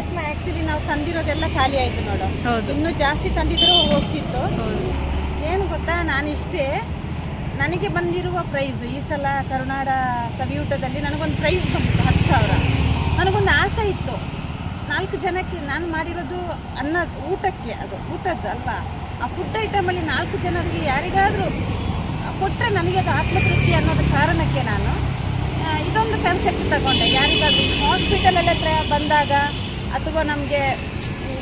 ರೇಷ್ಮೆ ಆಕ್ಚುಲಿ ನಾವು ತಂದಿರೋದೆಲ್ಲ ಖಾಲಿ ಆಯ್ತು ನೋಡು. ಇನ್ನು ಜಾಸ್ತಿ ತಂದಿದ್ರು ಹೋಗ್ತಿತ್ತು. ಏನು ಗೊತ್ತಾ? ನಾನಿಷ್ಟೇ. ನನಗೆ ಬಂದಿರುವ ಪ್ರೈಸ್ ಈ ಸಲ ಕರುನಾಡ ಸವಿಯೂಟದಲ್ಲಿ ನನಗೊಂದು ಪ್ರೈಸ್ ಬಂದಿತ್ತು ಹತ್ತು ಸಾವಿರ. ನನಗೊಂದು ಆಸೆ ಇತ್ತು. ನಾಲ್ಕು ಜನಕ್ಕೆ ನಾನು ಮಾಡಿರೋದು ಅನ್ನ ಊಟಕ್ಕೆ ಅದು ಊಟದ್ದು ಅಲ್ವಾ? ಆ ಫುಡ್ ಐಟಮಲ್ಲಿ ನಾಲ್ಕು ಜನರಿಗೆ ಯಾರಿಗಾದರೂ ಕೊಟ್ಟರೆ ನನಗೆ ಅದು ಆತ್ಮತೃಪ್ತಿ ಅನ್ನೋದು ಕಾರಣಕ್ಕೆ ನಾನು ಇದೊಂದು ಕನ್ಸೆಪ್ಟ್ ತಗೊಂಡೆ. ಯಾರಿಗಾದರೂ ಹಾಸ್ಪಿಟಲಲ್ಲಿ ಹತ್ರ ಬಂದಾಗ ಅಥವಾ ನಮಗೆ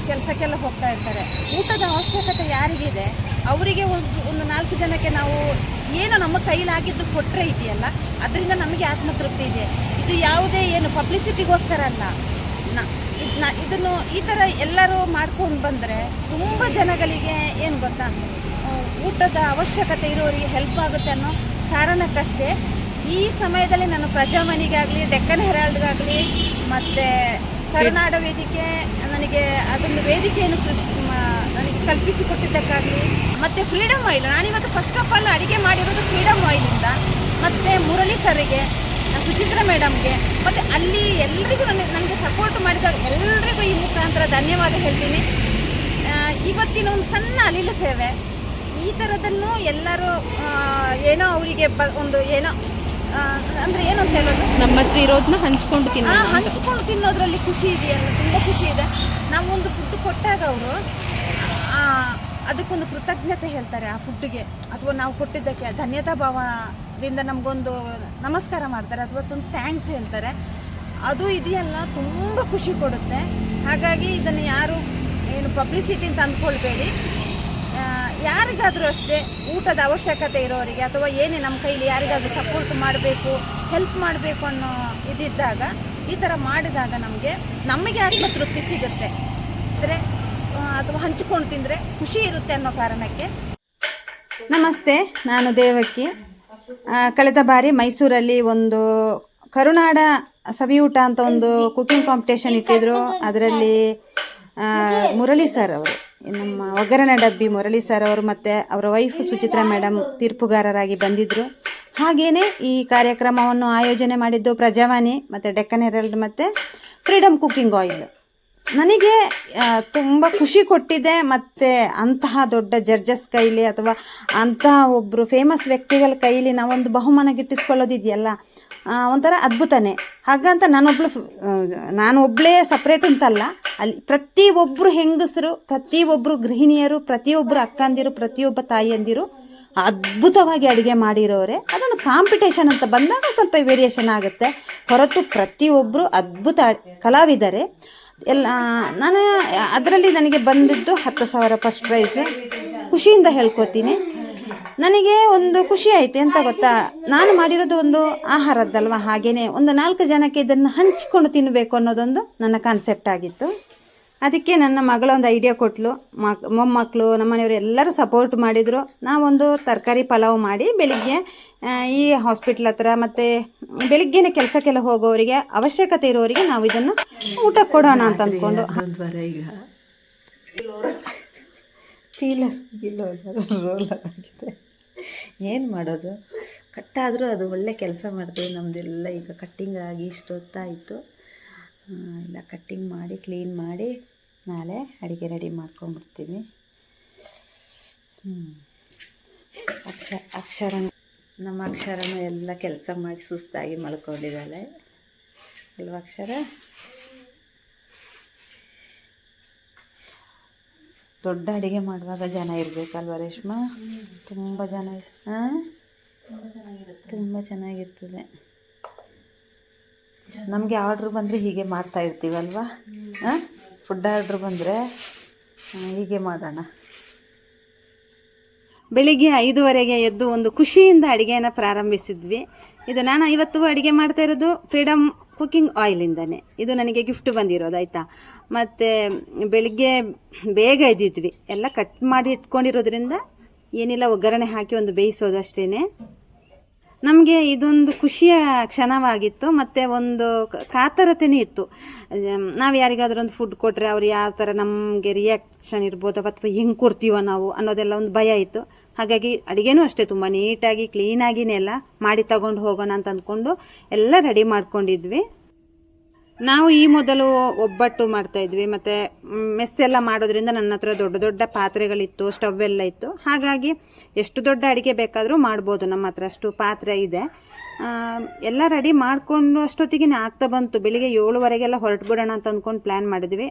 ಕೆಲಸಕ್ಕೆಲ್ಲ ಹೋಗ್ತಾ ಇರ್ತಾರೆ. ಊಟದ ಅವಶ್ಯಕತೆ ಯಾರಿಗಿದೆ? ಅವರಿಗೆ ಒಂದು ಒಂದು ನಾಲ್ಕು ಜನಕ್ಕೆ ನಾವು ಏನು ನಮ್ಮ ಕೈಲಾಗಿದ್ದು ಕೊಟ್ಟರೆ ಇದೆಯಲ್ಲ, ಅದರಿಂದ ನಮಗೆ ಆತ್ಮತೃಪ್ತಿ ಇದೆ. ಇದು ಯಾವುದೇ ಏನು ಪಬ್ಲಿಸಿಟಿಗೋಸ್ಕರ ಅಲ್ಲ. ನ- ಇದ್ ಇದನ್ನು ಈ ಥರ ಎಲ್ಲರೂ ಮಾಡ್ಕೊಂಡು ಬಂದರೆ ತುಂಬ ಜನಗಳಿಗೆ ಏನು ಗೊತ್ತಾ? ಊಟದ ಅವಶ್ಯಕತೆ ಇರೋರಿಗೆ ಹೆಲ್ಪ್ ಆಗುತ್ತೆ ಅನ್ನೋ ಕಾರಣಕ್ಕಷ್ಟೇ ಈ ಸಮಯದಲ್ಲಿ ನಾನು ಪ್ರಜಾಮಣಿಗಾಗಲಿ ಡೆಕ್ಕನ್ ಹೆರಾಲ್ಡ್ಗಾಗಲಿ ಮತ್ತು ಕರುನಾಡ ವೇದಿಕೆ ನನಗೆ ಅದೊಂದು ವೇದಿಕೆಯನ್ನು ಸೃಷ್ಟಿ ನನಗೆ ಕಲ್ಪಿಸಿಕೊಟ್ಟಿದ್ದಕ್ಕಾಗಲಿ, ಮತ್ತು ಫ್ರೀಡಮ್ ಆಯಿಲ್ ನಾನಿವತ್ತು ಫಸ್ಟ್ ಆಫ್ ಆಲ್ ಅಡುಗೆ ಮಾಡಿರೋದು ಫ್ರೀಡಮ್ ಇಂದ, ಮತ್ತು ಮುರಳಿ ಸರ್ಗೆ, ಸುಚಿತ್ರ ಮೇಡಮ್ಗೆ ಮತ್ತು ಅಲ್ಲಿ ಎಲ್ರಿಗೂ ನನಗೆ ನನಗೆ ಸಪೋರ್ಟ್ ಮಾಡಿದವರು ಎಲ್ರಿಗೂ ಈ ಮುಖಾಂತರ ಧನ್ಯವಾದ ಹೇಳ್ತೀನಿ. ಇವತ್ತಿನ ಒಂದು ಸಣ್ಣ ಅಲಿಲು ಸೇವೆ. ಈ ಥರದನ್ನು ಎಲ್ಲರೂ ಏನೋ ಅವರಿಗೆ ಬ ಒಂದು ಏನೋ ಅಂದ್ರೆ ಏನು ಅಂತ ಹೇಳೋದು? ನಮ್ಮ ಹತ್ರ ಇರೋದನ್ನ ಹಂಚ್ಕೊಂಡು ತಿನ್ನ ಹಂಚ್ಕೊಂಡು ತಿನ್ನೋದ್ರಲ್ಲಿ ಖುಷಿ ಇದೆಯಲ್ಲ ತುಂಬಾ ಖುಷಿ ಇದೆ. ನಾವು ಒಂದು ಫುಡ್ ಕೊಟ್ಟಾಗ ಅವರು ಅದಕ್ಕೊಂದು ಕೃತಜ್ಞತೆ ಹೇಳ್ತಾರೆ ಆ ಫುಡ್ಗೆ ಅಥವಾ ನಾವು ಕೊಟ್ಟಿದ್ದಕ್ಕೆ ಧನ್ಯತಾ ಭಾವದಿಂದ ನಮಗೊಂದು ನಮಸ್ಕಾರ ಮಾಡ್ತಾರೆ ಅಥವಾ ಒಂದು ಥ್ಯಾಂಕ್ಸ್ ಹೇಳ್ತಾರೆ. ಅದು ಇದೆಯಲ್ಲ ತುಂಬ ಖುಷಿ ಕೊಡುತ್ತೆ. ಹಾಗಾಗಿ ಇದನ್ನು ಯಾರು ಏನು ಪಬ್ಲಿಸಿಟಿ ಅಂತ ಅಂದ್ಕೊಳ್ಬೇಡಿ ಯಾರಿಗಾದರೂ ಅಷ್ಟೇ ಊಟದ ಅವಶ್ಯಕತೆ ಇರೋರಿಗೆ ಅಥವಾ ಏನೇ ನಮ್ಮ ಕೈಲಿ ಯಾರಿಗಾದರೂ ಸಪೋರ್ಟ್ ಮಾಡಬೇಕು ಹೆಲ್ಪ್ ಮಾಡಬೇಕು ಅನ್ನೋ ಇದಿದ್ದಾಗ ಈ ಥರ ಮಾಡಿದಾಗ ನಮಗೆ ನಮಗೆ ಆತ್ಮ ತೃಪ್ತಿ ಸಿಗುತ್ತೆ. ಅಂದರೆ ಅಥವಾ ಹಂಚಿಕೊಂಡು ತಿಂದರೆ ಖುಷಿ ಇರುತ್ತೆ ಅನ್ನೋ ಕಾರಣಕ್ಕೆ. ನಮಸ್ತೆ ನಾನು ದೇವಕ್ಕಿ ಕಳೆದ ಬಾರಿ ಮೈಸೂರಲ್ಲಿ ಒಂದು ಕರುನಾಡ ಸವಿಯೂಟ ಅಂತ ಒಂದು ಕುಕಿಂಗ್ ಕಾಂಪಿಟೇಷನ್ ಇಟ್ಟಿದ್ರು. ಅದರಲ್ಲಿ ಮುರಳಿ ಸರ್ ಅವರು. ನಮ್ಮ ಒಗ್ಗರಣೆ ಡಬ್ಬಿ ಮುರಳಿ ಸರ್ ಅವರು ಮತ್ತು ಅವರ ವೈಫ್ ಸುಚಿತ್ರಾ ಮೇಡಮ್ ತೀರ್ಪುಗಾರರಾಗಿ ಬಂದಿದ್ದರು ಹಾಗೆಯೇ ಈ ಕಾರ್ಯಕ್ರಮವನ್ನು ಆಯೋಜನೆ ಮಾಡಿದ್ದು ಪ್ರಜಾವಾಣಿ ಮತ್ತು ಡೆಕ್ಕನ್ ಹೆರಲ್ಡ್ ಮತ್ತು ಫ್ರೀಡಮ್ ಕುಕ್ಕಿಂಗ್ ಆಯಿಲ್ ನನಗೆ ತುಂಬ ಖುಷಿ ಕೊಟ್ಟಿದೆ ಮತ್ತು ಅಂತಹ ದೊಡ್ಡ ಜಡ್ಜಸ್ ಕೈಲಿ ಅಥವಾ ಅಂತಹ ಒಬ್ಬರು ಫೇಮಸ್ ವ್ಯಕ್ತಿಗಳ ಕೈಲಿ ನಾವೊಂದು ಬಹುಮಾನ ಗಿಟ್ಟಿಸ್ಕೊಳ್ಳೋದಿದೆಯಲ್ಲ ಒಂಥರ ಅದ್ಭುತನೇ. ಹಾಗಂತ ನಾನೊಬ್ಳು ನಾನು ಒಬ್ಬಳೇ ಸಪ್ರೇಟ್ ಅಂತಲ್ಲ. ಅಲ್ಲಿ ಪ್ರತಿಯೊಬ್ಬರು ಹೆಂಗಸರು ಪ್ರತಿಯೊಬ್ಬರು ಗೃಹಿಣಿಯರು ಪ್ರತಿಯೊಬ್ಬರು ಅಕ್ಕಂದಿರು, ಪ್ರತಿಯೊಬ್ಬ ತಾಯಿಯಂದಿರು ಅದ್ಭುತವಾಗಿ ಅಡುಗೆ ಮಾಡಿರೋರೆ. ಅದೊಂದು ಕಾಂಪಿಟೇಷನ್ ಅಂತ ಬಂದಾಗ ಸ್ವಲ್ಪ ವೇರಿಯೇಷನ್ ಆಗುತ್ತೆ. ಹೊರತು ಪ್ರತಿಯೊಬ್ಬರು ಅದ್ಭುತ ಕಲಾವಿದರೆ. ಎಲ್ಲ, ನಾನು ಅದರಲ್ಲಿ ನನಗೆ ಬಂದಿದ್ದು ಹತ್ತು ಸಾವಿರ ಫಸ್ಟ್ ಪ್ರೈಸ್ ಖುಷಿಯಿಂದ ಹೇಳ್ಕೊತೀನಿ. ನನಗೆ ಒಂದು ಖುಷಿ ಆಯಿತು ಎಂತ ಗೊತ್ತಾ? ನಾನು ಮಾಡಿರೋದು ಒಂದು ಆಹಾರದ್ದಲ್ವ? ಹಾಗೇನೆ ಒಂದು ನಾಲ್ಕು ಜನಕ್ಕೆ ಇದನ್ನು ಹಂಚಿಕೊಂಡು ತಿನ್ನಬೇಕು ಅನ್ನೋದೊಂದು ನನ್ನ ಕಾನ್ಸೆಪ್ಟ್ ಆಗಿತ್ತು. ಅದಕ್ಕೆ ನನ್ನ ಮಗಳ ಒಂದು ಐಡಿಯಾ ಕೊಟ್ಲು. ಮಕ್ ಮೊಮ್ಮಕ್ಕಳು ನಮ್ಮನೆಯವರು ಎಲ್ಲರೂ ಸಪೋರ್ಟ್ ಮಾಡಿದರು. ನಾವೊಂದು ತರಕಾರಿ ಪಲಾವ್ ಮಾಡಿ ಬೆಳಿಗ್ಗೆ ಈ ಹಾಸ್ಪಿಟ್ಲ್ ಹತ್ರ ಮತ್ತು ಬೆಳಿಗ್ಗೆನೇ ಕೆಲಸಕ್ಕೆಲ್ಲ ಹೋಗೋರಿಗೆ ಅವಶ್ಯಕತೆ ಇರೋರಿಗೆ ನಾವು ಇದನ್ನು ಊಟ ಕೊಡೋಣ ಅಂತ ಅಂದ್ಕೊಂಡು. ಪೀಲರ್ ರೋಲರ್ ಆಗಿದೆ. ಏನು ಮಾಡೋದು? ಕಟ್ಟಾದರೂ ಅದು ಒಳ್ಳೆ ಕೆಲಸ ಮಾಡ್ತೀವಿ ನಮ್ಮದೆಲ್ಲ ಈಗ ಕಟ್ಟಿಂಗ್ ಆಗಿ ಇಷ್ಟು ಹೊತ್ತಾಯಿತು. ಎಲ್ಲ ಕಟ್ಟಿಂಗ್ ಮಾಡಿ ಕ್ಲೀನ್ ಮಾಡಿ ನಾಳೆ ಅಡುಗೆ ರೆಡಿ ಮಾಡ್ಕೊಂಬಿಡ್ತೀನಿ ಅಕ್ಷರ ಅಕ್ಷ ಅಕ್ಷರ ನಮ್ಮ ಅಕ್ಷರನೂ ಎಲ್ಲ ಕೆಲಸ ಮಾಡಿ ಸುಸ್ತಾಗಿ ಮಲ್ಕೊಂಡಿದ್ದಾಳೆ. ಅಲ್ವಾ ಅಕ್ಷರ? ದೊಡ್ಡ ಅಡುಗೆ ಮಾಡುವಾಗ ಜನ ಇರಬೇಕಲ್ವ ರೇಷ್ಮಾ? ತುಂಬ ಜನ ಹಾಂ ತುಂಬ ಚೆನ್ನಾಗಿರ್ತದೆ. ನಮಗೆ ಆರ್ಡ್ರ್ ಬಂದರೆ ಹೀಗೆ ಮಾಡ್ತಾ ಇರ್ತೀವಲ್ವಾ? ಹಾಂ ಫುಡ್ ಆರ್ಡ್ರ್ ಬಂದರೆ ಹೀಗೆ ಮಾಡೋಣ. ಬೆಳಿಗ್ಗೆ ಐದುವರೆಗೆ ಎದ್ದು ಒಂದು ಖುಷಿಯಿಂದ ಅಡುಗೆಯನ್ನು ಪ್ರಾರಂಭಿಸಿದ್ವಿ. ಇದು ನಾನು ಇವತ್ತು ಅಡುಗೆ ಮಾಡ್ತಾ ಇರೋದು. ಫ್ರೀಡಮ್ ಕುಕಿಂಗ್ ಆಯಿಲಿಂದನೇ ಇದು ನನಗೆ ಗಿಫ್ಟ್ ಬಂದಿರೋದು, ಆಯಿತಾ? ಮತ್ತು ಬೆಳಿಗ್ಗೆ ಬೇಗ ಎದ್ದಿದ್ವಿ. ಎಲ್ಲ ಕಟ್ ಮಾಡಿ ಇಟ್ಕೊಂಡಿರೋದ್ರಿಂದ ಏನಿಲ್ಲ, ಒಗ್ಗರಣೆ ಹಾಕಿ ಒಂದು ಬೇಯಿಸೋದು ಅಷ್ಟೇ ನಮಗೆ ಇದೊಂದು ಖುಷಿಯ ಕ್ಷಣವಾಗಿತ್ತು. ಮತ್ತು ಒಂದು ಕಾತರತೆನೇ ಇತ್ತು. ನಾವು ಯಾರಿಗಾದ್ರೂ ಒಂದು ಫುಡ್ ಕೊಟ್ಟರೆ ಅವ್ರು ಯಾವ ಥರ ನಮಗೆ ರಿಯಾಕ್ಷನ್ ಇರ್ಬೋದು ಅಥವಾ ಹೆಂಗೆ ಕೊಡ್ತೀವೋ ನಾವು ಅನ್ನೋದೆಲ್ಲ ಒಂದು ಭಯ ಇತ್ತು. ಹಾಗಾಗಿ ಅಡುಗೆನೂ ಅಷ್ಟೇ ತುಂಬ ನೀಟಾಗಿ ಕ್ಲೀನಾಗಿನೇ ಎಲ್ಲ ಮಾಡಿ ತಗೊಂಡು ಹೋಗೋಣ ಅಂತ ಅಂದ್ಕೊಂಡು ಎಲ್ಲ ರೆಡಿ ಮಾಡ್ಕೊಂಡಿದ್ವಿ. ನಾವು ಈ ಮೊದಲು ಒಬ್ಬಟ್ಟು ಮಾಡ್ತಾ ಇದ್ವಿ ಮತ್ತೆ ಮ್, ಮೆಸ್ ಎಲ್ಲ ಮಾಡೋದ್ರಿಂದ ನನ್ನ ಹತ್ರ ದೊಡ್ಡ ದೊಡ್ಡ ಪಾತ್ರೆಗಳಿತ್ತು ಸ್ಟವ್ ಎಲ್ಲ ಇತ್ತು. ಹಾಗಾಗಿ ಎಷ್ಟು ದೊಡ್ಡ ಅಡುಗೆ ಬೇಕಾದರೂ ಮಾಡ್ಬೋದು ನಮ್ಮ ಹತ್ರ ಅಷ್ಟು ಪಾತ್ರೆ ಇದೆ. ಎಲ್ಲ ರೆಡಿ ಮಾಡಿಕೊಂಡು ಅಷ್ಟೊತ್ತಿಗೆ ಆಗ್ತಾ ಬಂತು. ಬೆಳಿಗ್ಗೆ ಏಳುವರೆಗೆಲ್ಲ ಹೊರಟು ಬಿಡೋಣ ಅಂತ ಅಂದ್ಕೊಂಡು ಪ್ಲ್ಯಾನ್ ಮಾಡಿದ್ವಿ.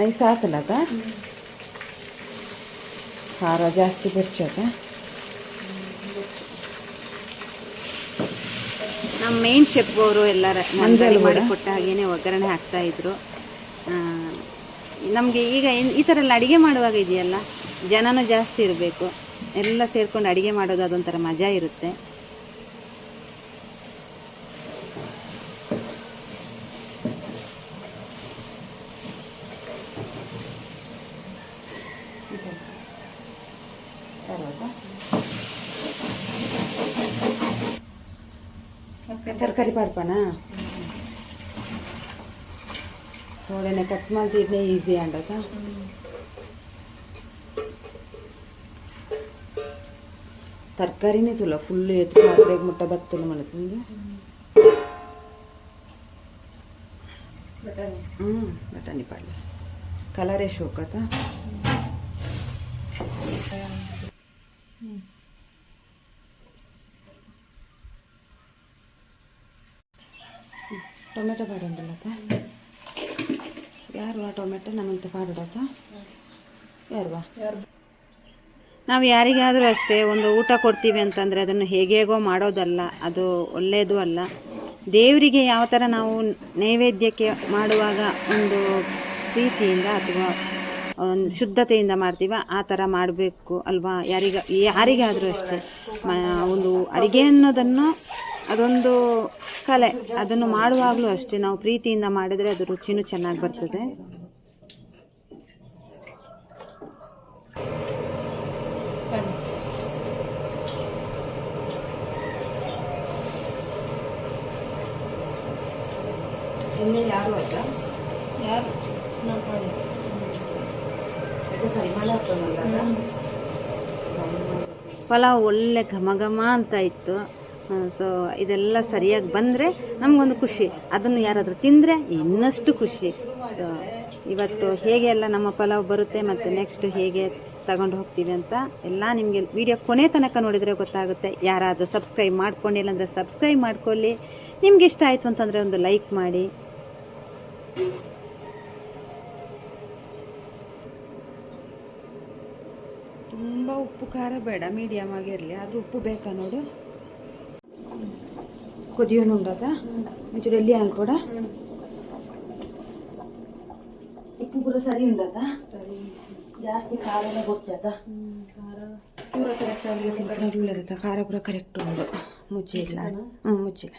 ಆದ್ರೆ ನೈಸ್ ಆತಲ್ಲ ಅದ? ಖಾರ ಜಾಸ್ತಿ ಬರ್ಚದ ನಮ್ಮ ಮೇನ್ ಶೆಫ್ ಅವರು ಎಲ್ಲರ ಮಂಜಲ್ ಕೂಡ? ಮಾಡಿ ಕೊಟ್ಟ ಹಾಗೇನೆ ಒಗ್ಗರಣೆ ಹಾಕ್ತಾ ಇದ್ರು. ನಮಗೆ ಈಗ ಈ ಥರ ಎಲ್ಲ ಅಡುಗೆ ಮಾಡುವಾಗ ಇದೆಯಲ್ಲ ಜನನೂ ಜಾಸ್ತಿ ಇರಬೇಕು. ಎಲ್ಲ ಸೇರ್ಕೊಂಡು ಅಡುಗೆ ಮಾಡೋದು ಅದೊಂಥರ ಮಜಾ ಇರುತ್ತೆ. ತರಕಾರಿ ಪಾಡ್ಪಣ ನೋಡೋಣ ಕಟ್ ಮಾಡ್ತಿದ್ನೆ ಈಸಿ ಅಂಡದ ತರಕಾರಿನೇ ತುಲ ಫುಲ್ ಎತ್ತು ಪಾತ್ರೆಗೆ ಮುಟ್ಟ ಬತ್ತಲು ಬಟಾಣಿ. ಹ್ಞೂ ಬಟಾಣಿ ಪಲ್ಯ ಕಲರೇ ಶೋಕತ ಟೊಮೆಟೊ ಪಾಡುಂಟಲ್ಲತ್ತ ಯಾರು ಟೊಮೆಟೊ? ನಮ್ಮಂತ ಪಾಡುಡತ್ತ ಯಾರು ನಾವು ಯಾರಿಗಾದರೂ ಅಷ್ಟೇ ಒಂದು ಊಟ ಕೊಡ್ತೀವಿ ಅಂತಂದರೆ ಅದನ್ನು ಹೇಗೆ ಹೇಗೋ ಮಾಡೋದಲ್ಲ, ಅದು ಒಳ್ಳೆಯದು ಅಲ್ಲ. ದೇವರಿಗೆ ಯಾವ ಥರ ನಾವು ನೈವೇದ್ಯಕ್ಕೆ ಮಾಡುವಾಗ ಒಂದು ಪ್ರೀತಿಯಿಂದ ಅಥವಾ ಒಂದು ಶುದ್ಧತೆಯಿಂದ ಮಾಡ್ತೀವ ಆ ಥರ ಮಾಡಬೇಕು ಅಲ್ವಾ? ಯಾರಿಗ ಯಾರಿಗಾದರೂ ಅಷ್ಟೇ. ಒಂದು ಅಡುಗೆ ಅನ್ನೋದನ್ನು ಅದೊಂದು ಕಲೆ. ಅದನ್ನು ಮಾಡುವಾಗಲೂ ಅಷ್ಟೇ. ನಾವು ಪ್ರೀತಿಯಿಂದ ಮಾಡಿದರೆ ಅದು ರುಚಿನೂ ಚೆನ್ನಾಗಿ ಬರ್ತದೆ. ಎಣ್ಣೆ ಯಾರು ಅಲ್ಲ ಯಾರು? ಇದು ಪರಿಮಳ ಹಾಕೋಣಲ್ಲ ಪಲಾವ್ ಒಳ್ಳೆ ಘಮ ಘಮ ಅಂತ ಇತ್ತು. ಸೊ ಇದೆಲ್ಲ ಸರಿಯಾಗಿ ಬಂದರೆ ನಮಗೊಂದು ಖುಷಿ. ಅದನ್ನು ಯಾರಾದರೂ ತಿಂದರೆ ಇನ್ನಷ್ಟು ಖುಷಿ. ಸೊ ಇವತ್ತು ಹೇಗೆ ಎಲ್ಲ ನಮ್ಮ ಪಲಾವ್ ಬರುತ್ತೆ ಮತ್ತು ನೆಕ್ಸ್ಟ್ ಹೇಗೆ ತಗೊಂಡು ಹೋಗ್ತೀವಿ ಅಂತ ಎಲ್ಲ ನಿಮಗೆ ವಿಡಿಯೋ ಕೊನೆ ತನಕ ನೋಡಿದರೆ ಗೊತ್ತಾಗುತ್ತೆ. ಯಾರಾದರೂ ಸಬ್ಸ್ಕ್ರೈಬ್ ಮಾಡ್ಕೊಂಡಿಲ್ಲ ಅಂದರೆ ಸಬ್ಸ್ಕ್ರೈಬ್ ಮಾಡ್ಕೊಳ್ಳಿ. ನಿಮ್ಗೆ ಇಷ್ಟ ಆಯಿತು ಅಂತಂದರೆ ಒಂದು ಲೈಕ್ ಮಾಡಿ. ತುಂಬ ಉಪ್ಪು ಖಾರ ಬೇಡ ಮೀಡಿಯಮ್ ಆಗಿರಲಿ ಆದರೂ ಉಪ್ಪು ಬೇಕಾ ನೋಡು? ಕುದಿಯೋನು ಉಂಡದ ಒಂಚೂರು ಎಲ್ಲಿ ಹಾಕ್ಕೊಡ ಕೂಡ? ಪೂರ ಸರಿ ಉಂಡದ ಸರಿ ಜಾಸ್ತಿ ಖಾರ ಎಲ್ಲ ಗೊಚ್ಚದ ಖಾರ ಪೂರ ಕರೆಕ್ಟ್ ಆಗಿ ತಿನ್ಕೊಂಡು ಖಾರ ಪೂರ ಕರೆಕ್ಟ್ ಉಂಡು ಮುಚ್ಚಿಲ್ಲ. ಹ್ಞೂ ಮುಚ್ಚಿಲ್ಲ.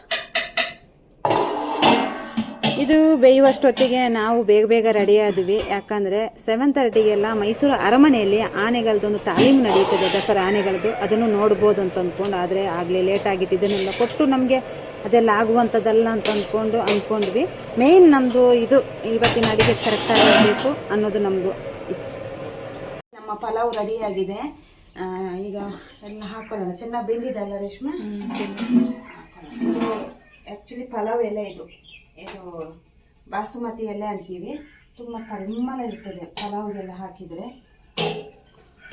ಇದು ಬೇಯುವಷ್ಟೊತ್ತಿಗೆ ನಾವು ಬೇಗ ಬೇಗ ರೆಡಿ ಆದ್ವಿ. ಯಾಕಂದರೆ ಸೆವೆನ್ ತರ್ಟಿಗೆಲ್ಲ ಮೈಸೂರು ಅರಮನೆಯಲ್ಲಿ ಆನೆಗಳದೊಂದು ತಾಲೀಮು ನಡೆಯುತ್ತದೆ ದಸರಾ ಆನೆಗಳದ್ದು ಅದನ್ನು ನೋಡ್ಬೋದು ಅಂತ ಅಂದ್ಕೊಂಡು ಆದರೆ ಆಗಲೇ ಲೇಟ್ ಆಗಿತ್ತು. ಇದನ್ನೆಲ್ಲ ಕೊಟ್ಟು ನಮಗೆ ಅದೆಲ್ಲ ಆಗುವಂಥದ್ದಲ್ಲ ಅಂತ ಅಂದ್ಕೊಂಡು ಅಂದ್ಕೊಂಡ್ವಿ. ಮೇಯ್ನ್ ನಮ್ಮದು ಇದು ಇವತ್ತಿನ ಅಡಿಗೆ ಕರೆಕ್ಟಾಗಿ ಇರಬೇಕು ಅನ್ನೋದು ನಮ್ಮದು ನಮ್ಮ ಪಲಾವ್ ರೆಡಿ ಆಗಿದೆ. ಈಗ ಎಲ್ಲ ಹಾಕೊಳ್ಳೋಣ. ಚೆನ್ನಾಗಿ ಬೆಂದಿದೆ ಅಲ್ಲ ರೇಷ್ಮೆ ಇದು ಆ್ಯಕ್ಚುಲಿ ಪಲಾವ್ ಎಲೆ ಇದು. ಇದು ಬಾಸುಮತಿ ಎಲೆ ಅಂತೀವಿ. ತುಂಬ ಪರಿಮಳ ಇರ್ತದೆ ಪಲಾವ್ಗೆಲ್ಲ ಹಾಕಿದರೆ.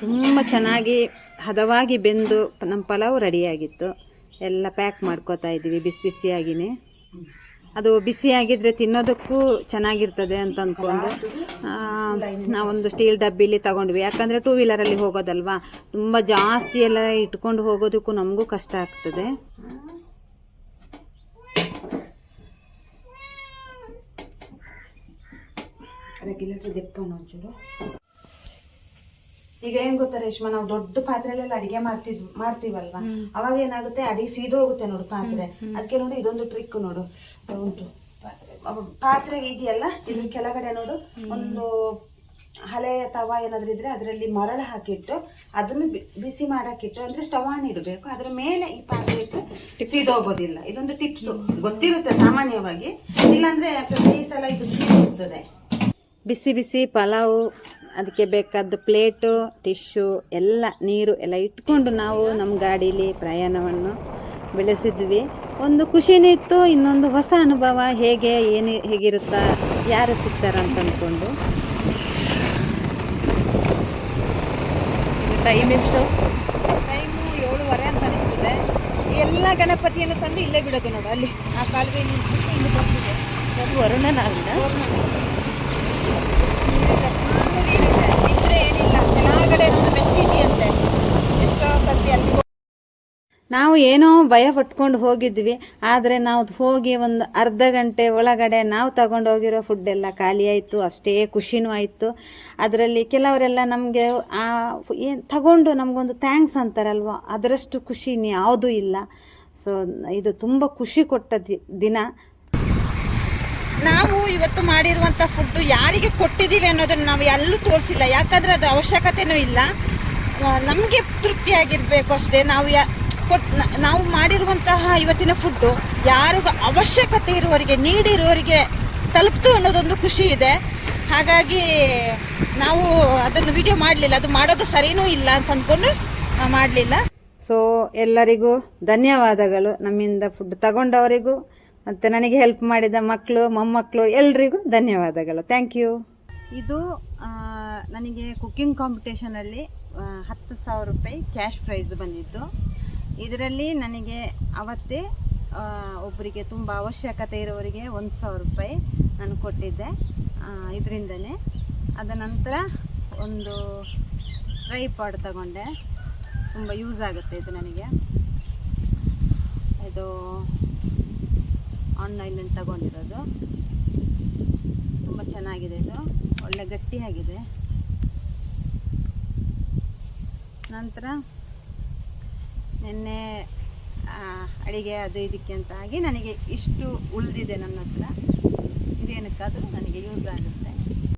ತುಂಬ ಚೆನ್ನಾಗಿ ಹದವಾಗಿ ಬೆಂದು ನಮ್ಮ ಪಲಾವ್ ರೆಡಿಯಾಗಿತ್ತು ಎಲ್ಲ ಪ್ಯಾಕ್ ಮಾಡ್ಕೋತಾ ಇದ್ದೀವಿ, ಬಿಸಿ ಬಿಸಿಯಾಗಿನೇ. ಅದು ಬಿಸಿಯಾಗಿದ್ರೆ ತಿನ್ನೋದಕ್ಕೂ ಚೆನ್ನಾಗಿರ್ತದೆ ಅಂತ ಅಂದ್ಕೊಂಡು ನಾವೊಂದು ಸ್ಟೀಲ್ ಡಬ್ಬಿಲಿ ತಗೊಂಡ್ವಿ. ಯಾಕಂದರೆ ಟೂ ವೀಲರಲ್ಲಿ ಹೋಗೋದಲ್ವಾ? ತುಂಬ ಜಾಸ್ತಿ ಎಲ್ಲ ಇಟ್ಕೊಂಡು ಹೋಗೋದಕ್ಕೂ ನಮಗೂ ಕಷ್ಟ ಆಗ್ತದೆ. ಈಗ ಏನ್ ಗೊತ್ತಾ ರೇಷ್ಮಾ ನಾವು ದೊಡ್ಡ ಪಾತ್ರೆಲೆಲ್ಲ ಅಡಿಗೆ ಮಾಡ್ತಿದ್ ಮಾಡ್ತೀವಲ್ವಾ? ಅವಾಗ ಏನಾಗುತ್ತೆ ಅಡಿಗೆ ಸೀದೋಗುತ್ತೆ ನೋಡು ಪಾತ್ರೆ. ಅದಕ್ಕೆ ನೋಡು ಇದೊಂದು ಟ್ರಿಕ್ ನೋಡು. ಉಂಟು. ಪಾತ್ರೆ ಅವ ಪಾತ್ರೆಗೆ ಇದೆಯಲ್ಲ ಇದ್ರ ಕೆಳಗಡೆ ನೋಡು ಒಂದು ಹಳೆಯ ತವ ಏನಾದರೂ ಇದ್ರೆ ಅದರಲ್ಲಿ ಮರಳು ಹಾಕಿಟ್ಟು ಅದನ್ನು ಬಿಸಿ ಮಾಡಕ್ಕಿಟ್ಟು ಅಂದ್ರೆ ಸ್ಟವ್ ಆನ್ ಇಡಬೇಕು. ಅದ್ರ ಮೇಲೆ ಈ ಪಾತ್ರೆ ಇಟ್ಟು ಸಿದೋಗೋದಿಲ್ಲ ಇದೊಂದು ಟಿಪ್ಸ್ ಗೊತ್ತಿರುತ್ತೆ ಸಾಮಾನ್ಯವಾಗಿ. ಇಲ್ಲಾಂದ್ರೆ ಪ್ರತಿ ಸಲ ಇದು ಸೀದೋಗ್ತದೆ ಬಿಸಿ ಬಿಸಿ ಪಲಾವು ಅದಕ್ಕೆ ಬೇಕಾದ ಪ್ಲೇಟು ಟಿಶ್ಯೂ ಎಲ್ಲ ನೀರು ಎಲ್ಲ ಇಟ್ಕೊಂಡು ನಾವು ನಮ್ಮ ಗಾಡೀಲಿ ಪ್ರಯಾಣವನ್ನು ಬೆಳೆಸಿದ್ವಿ. ಒಂದು ಖುಷಿನೂ ಇತ್ತು ಇನ್ನೊಂದು ಹೊಸ ಅನುಭವ ಹೇಗೆ ಏನು ಹೇಗಿರುತ್ತಾ ಯಾರು ಸಿಗ್ತಾರ ಅಂತ ಅಂದ್ಕೊಂಡು. ಟೈಮ್ ಎಷ್ಟು? ಟೈಮು ಏಳುವರೆ ಅಂತ ಅನಿಸ್ತಿದೆ. ಎಲ್ಲ ಗಣಪತಿಯನ್ನು ತಂದು ಇಲ್ಲೇ ಬಿಡೋದು ನೋಡು ಅಲ್ಲಿ ಆ ಕಾಲುವೆ ನಿಂತು ಇಲ್ಲಿ ಬರ್ತಿದೆ. ಅದು ಅಲ್ಲ? ಬಿದ್ರೆ ನಾವು ಏನೋ ಭಯ ಪಟ್ಕೊಂಡು ಹೋಗಿದ್ವಿ, ಆದರೆ ನಾವು ಹೋಗಿ ಒಂದು ಅರ್ಧ ಗಂಟೆ ಒಳಗಡೆ ನಾವು ತಗೊಂಡು ಹೋಗಿರೋ ಫುಡ್ ಖಾಲಿಯಾಯಿತು ಅಷ್ಟೇ ಖುಷಿನೂ ಆಯಿತು. ಅದರಲ್ಲಿ ಕೆಲವರೆಲ್ಲ ನಮಗೆ ಆ ಏನು ತಗೊಂಡು ನಮಗೊಂದು ಥ್ಯಾಂಕ್ಸ್ ಅಂತಾರಲ್ವ, ಅದರಷ್ಟು ಖುಷಿ ಯಾವುದೂ ಇಲ್ಲ. ಸೊ ಇದು ತುಂಬ ಖುಷಿ ಕೊಟ್ಟ ದಿನ. ನಾವು ಇವತ್ತು ಮಾಡಿರುವಂಥ ಫುಡ್ ಯಾರಿಗೆ ಕೊಟ್ಟಿದ್ದೀವಿ ಅನ್ನೋದನ್ನು ನಾವು ಎಲ್ಲೂ ತೋರಿಸಿಲ್ಲ. ಯಾಕಂದ್ರೆ ಅದು ಅವಶ್ಯಕತೆನೂ ಇಲ್ಲ. ನಮಗೆ ತೃಪ್ತಿಯಾಗಿರಬೇಕು ಅಷ್ಟೇ. ನಾವು ಯಾ ಕೊಟ್ಟು ನಾವು ಮಾಡಿರುವಂತಹ ಇವತ್ತಿನ ಫುಡ್ಡು ಯಾರಿಗೂ ಅವಶ್ಯಕತೆ ಇರುವವರಿಗೆ, ನೀಡಿರುವವರಿಗೆ ತಲುಪ್ತು ಅನ್ನೋದೊಂದು ಖುಷಿ ಇದೆ. ಹಾಗಾಗಿ ನಾವು ಅದನ್ನು ವಿಡಿಯೋ ಮಾಡಲಿಲ್ಲ. ಅದು ಮಾಡೋದು ಸರಿನೂ ಇಲ್ಲ ಅಂತ ಅಂದ್ಕೊಂಡು ಮಾಡಲಿಲ್ಲ. ಸೊ ಎಲ್ಲರಿಗೂ ಧನ್ಯವಾದಗಳು. ನಮ್ಮಿಂದ ಫುಡ್ ತಗೊಂಡವರಿಗೂ. ಮತ್ತು ನನಗೆ ಹೆಲ್ಪ್ ಮಾಡಿದ ಮಕ್ಕಳು ಮೊಮ್ಮಕ್ಕಳು ಎಲ್ರಿಗೂ ಧನ್ಯವಾದಗಳು. ಥ್ಯಾಂಕ್ ಯು ಇದು ನನಗೆ ಕುಕ್ಕಿಂಗ್ ಕಾಂಪಿಟೇಷನಲ್ಲಿ ಹತ್ತು ಸಾವಿರ ರೂಪಾಯಿ ಕ್ಯಾಶ್ ಪ್ರೈಸ್ ಬಂದಿತ್ತು. ಇದರಲ್ಲಿ ನನಗೆ ಅವತ್ತೇ ಒಬ್ಬರಿಗೆ ತುಂಬ ಅವಶ್ಯಕತೆ ಇರೋರಿಗೆ ಒಂದು ಸಾವಿರ ರೂಪಾಯಿ ನಾನು ಕೊಟ್ಟಿದ್ದೆ. ಇದರಿಂದನೇ. ಅದ ನಂತರ ಒಂದು ಟ್ರೈಪಾಡ್ ತಗೊಂಡೆ. ತುಂಬ ಯೂಸ್ ಆಗುತ್ತೆ ಇದು ನನಗೆ. ಇದು ಆನ್ಲೈನಲ್ಲಿ ತಗೊಂಡಿರೋದು. ತುಂಬ ಚೆನ್ನಾಗಿದೆ ಇದು. ಒಳ್ಳೆ ಗಟ್ಟಿಯಾಗಿದೆ. ನಂತರ ನಿನ್ನೆ ಅಡಿಗೆ ಅದು ಇದಕ್ಕೆ ಅಂತ ಆಗಿ ನನಗೆ ಇಷ್ಟು ಉಳಿದಿದೆ ನನ್ನ ಹತ್ರ ಇದೇನಕ್ಕಾದರೂ ನನಗೆ ಯೂಸ್ ಆಗುತ್ತೆ